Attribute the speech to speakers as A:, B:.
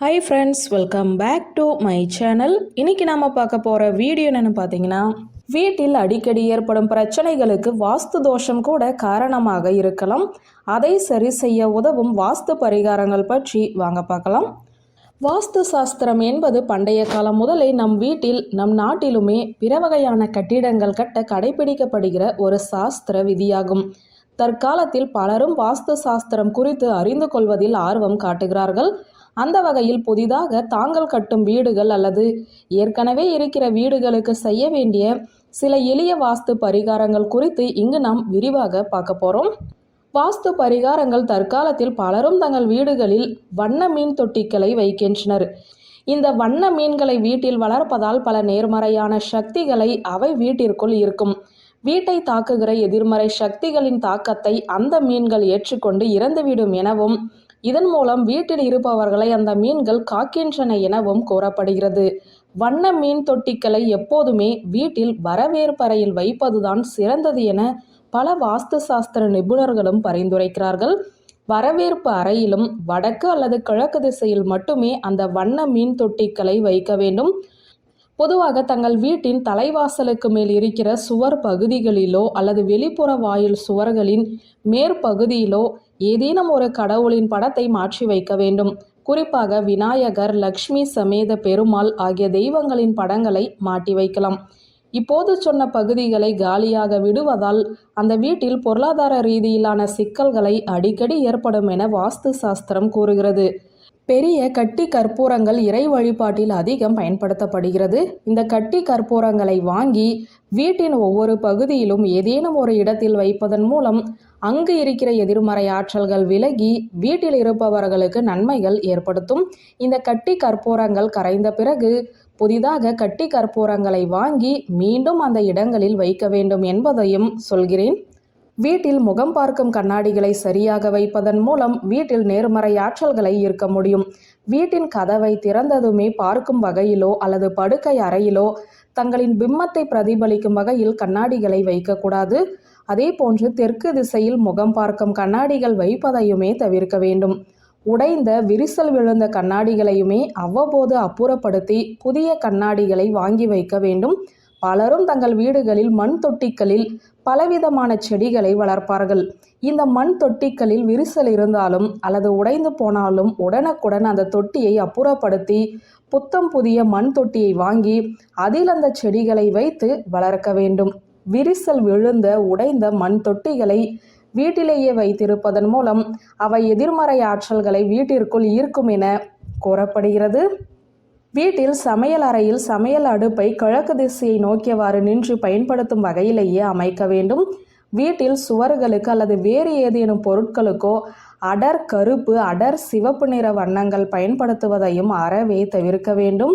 A: Hi friends welcome back to my channel இன்னைக்கு நாம பார்க்க போகிற வீடியோ என்னென்னு பார்த்தீங்கன்னா வீட்டில் அடிக்கடி ஏற்படும் பிரச்சனைகளுக்கு வாஸ்து தோஷம் கூட காரணமாக இருக்கலாம். அதை சரி செய்ய உதவும் வாஸ்து பரிகாரங்கள் பற்றி வாங்க பார்க்கலாம். வாஸ்து சாஸ்திரம் என்பது பண்டைய காலம் முதலே நம் வீட்டில் நம் நாட்டிலுமே பிற வகையான கட்டிடங்கள் கட்ட கடைபிடிக்கப்படுகிற ஒரு சாஸ்திர விதியாகும். தற்காலத்தில் பலரும் வாஸ்து சாஸ்திரம் குறித்து அறிந்து கொள்வதில் ஆர்வம் காட்டுகிறார்கள். அந்த வகையில் புதிதாக தாங்கள் கட்டும் வீடுகள் அல்லது ஏற்கனவே இருக்கிற வீடுகளுக்கு செய்ய வேண்டிய சில எளிய வாஸ்து பரிகாரங்கள் குறித்து இங்கு நாம் விரிவாக பார்க்க போகிறோம் வாஸ்து பரிகாரங்கள் தற்காலத்தில் பலரும் தங்கள் வீடுகளில் வண்ண மீன் தொட்டிகளை வைக்கின்றனர். இந்த வண்ண மீன்களை வீட்டில் வளர்ப்பதால் பல நேர்மறையான சக்திகளை அவை வீட்டிற்குள் இருக்கும் வீட்டை தாக்குகிற எதிர்மறை சக்திகளின் தாக்கத்தை அந்த மீன்கள் ஏற்றுக்கொண்டு இறந்துவிடும் எனவும் இதன் மூலம் வீட்டில் இருப்பவர்களை அந்த மீன்கள் காக்கின்றன எனவும் கூறப்படுகிறது. வண்ண மீன் தொட்டிகளை எப்போதுமே வீட்டில் வரவேற்பறையில் வைப்பதுதான் சிறந்தது என பல வாஸ்து சாஸ்திர நிபுணர்களும் பரிந்துரைக்கிறார்கள். வரவேற்பு அறையிலும் வடக்கு அல்லது கிழக்கு திசையில் மட்டுமே அந்த வண்ண மீன் தொட்டிகளை வைக்க வேண்டும். பொதுவாக தங்கள் வீட்டின் தலைவாசலுக்கு மேல் இருக்கிற சுவர் பகுதிகளிலோ அல்லது வெளிப்புற வாயில் சுவர்களின் மேற்பகுதியிலோ ஏதேனும் ஒரு கடவுளின் படத்தை மாற்றி வைக்க வேண்டும். குறிப்பாக விநாயகர் லக்ஷ்மி சமேத பெருமாள் ஆகிய தெய்வங்களின் படங்களை மாட்டி வைக்கலாம். இப்போது சொன்ன பகுதிகளை காலியாக விடுவதால் அந்த வீட்டில் பொருளாதார ரீதியிலான சிக்கல்களை அடிக்கடி ஏற்படும் என வாஸ்து சாஸ்திரம் கூறுகிறது. பெரிய கட்டி கற்பூரங்கள் இறை வழிபாட்டில் அதிகம் பயன்படுத்தப்படுகிறது. இந்த கட்டி கற்பூரங்களை வாங்கி வீட்டின் ஒவ்வொரு பகுதியிலும் ஏதேனும் ஒரு இடத்தில் வைப்பதன் மூலம் அங்கு இருக்கிற எதிர்மறை ஆற்றல்கள் விலகி வீட்டில் இருப்பவர்களுக்கு நன்மைகள் ஏற்படுத்தும். இந்த கட்டி கற்பூரங்கள் கரைந்த பிறகு புதிதாக கட்டி கற்பூரங்களை வாங்கி மீண்டும் அந்த இடங்களில் வைக்க வேண்டும் என்பதையும் சொல்கிறேன். வீட்டில் முகம் பார்க்கும் கண்ணாடிகளை சரியாக வைப்பதன் மூலம் வீட்டில் நேர்மறை ஆற்றல்களை ஈர்க்க முடியும். வீட்டின் கதவை திறந்ததுமே பார்க்கும் வகையிலோ அல்லது படுக்கை அறையிலோ தங்களின் பிம்மத்தை பிரதிபலிக்கும் வகையில் கண்ணாடிகளை வைக்கக்கூடாது. அதே போன்று தெற்கு திசையில் முகம் பார்க்கும் கண்ணாடிகள் வைப்பதையுமே தவிர்க்க வேண்டும். உடைந்த விரிசல் விழுந்த கண்ணாடிகளையுமே அவ்வப்போது அப்புறப்படுத்தி புதிய கண்ணாடிகளை வாங்கி வைக்க வேண்டும். பலரும் தங்கள் வீடுகளில் மண் தொட்டிகளில் பலவிதமான செடிகளை வளர்ப்பார்கள். இந்த மண் தொட்டிகளில் விரிசல் இருந்தாலும் அல்லது உடைந்து போனாலும் உடனுக்குடன் அந்த தொட்டியை அப்புறப்படுத்தி புத்தம் புதிய மண் தொட்டியை வாங்கி அதில் அந்த செடிகளை வைத்து வளர்க்க வேண்டும். விரிசல் விழுந்த உடைந்த மண் தொட்டிகளை வீட்டிலேயே வைத்திருப்பதன் மூலம் அவை எதிர்மறை ஆற்றல்களை வீட்டிற்குள் ஈர்க்கும் என கூறப்படுகிறது. வீட்டில் சமையல் அறையில் சமையல் அடுப்பை கிழக்கு திசையை நோக்கியவாறு நின்று பயன்படுத்தும் வகையிலேயே அமைக்க வேண்டும். வீட்டில் சுவர்களுக்கு அல்லது வேறு ஏதேனும் பொருட்களுக்கோ அடர் கருப்பு அடர் சிவப்பு நிற வண்ணங்கள் பயன்படுத்துவதையும் அறவே தவிர்க்க வேண்டும்.